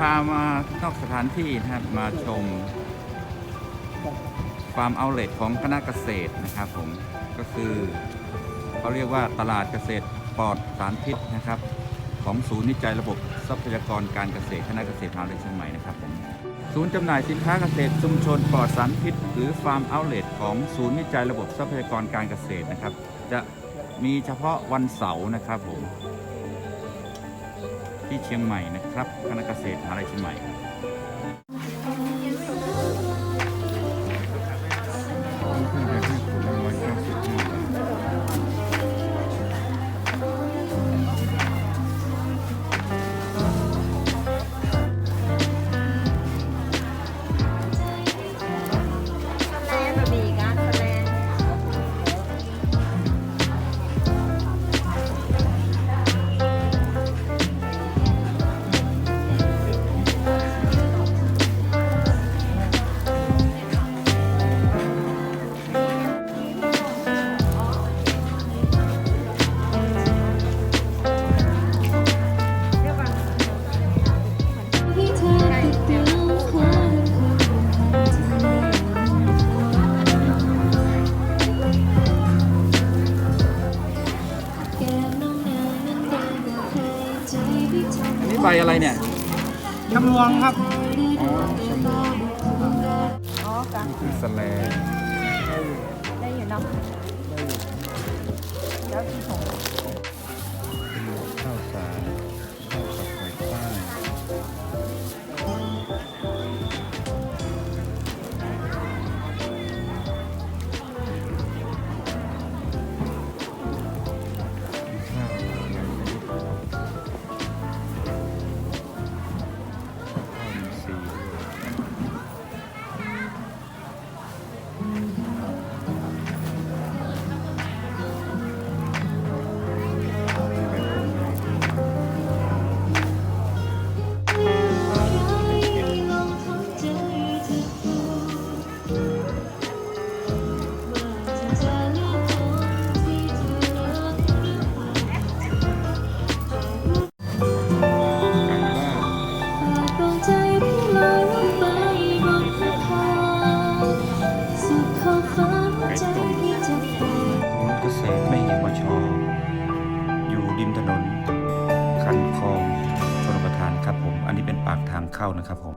พามานอกสถานที่นะครับมาชมฟาร์มเอาเลทของคณะเกษตรนะครับผมก็คือเขาเรียกว่าตลาดเกษตรปลอดสารพิษนะครับ ของศูนย์วิจัยระบบทรัพยากรการเกษตรคณะเกษตรมหาวิทยาลัยเชียงใหม่นะครับผมศูนย์จำหน่ายสินค้าเกษตรชุมชนปลอดสารพิษ หรือฟาร์มเอาเลทของศูนย์วิจัยระบบทรัพยากรการเกษตรนะครับ จะมีเฉพาะวันเสาร์นะครับผม ที่เชียงใหม่นะครับคณะเกษตรมหาวิทยาลัยเชียงใหม่ ใบอะไรเนี่ยชมวงครับ อ๋อชมอ๋อกันนี่คือสแลนได้อยู่เนาะแล้วที่ผม ฟ้าหัวใจที่จะไปศูนย์เกษตรไม่หิวชออยู่ริมถนน คันคลองชนประทานครับผม อันนี้เป็นปากทางเข้านะครับผม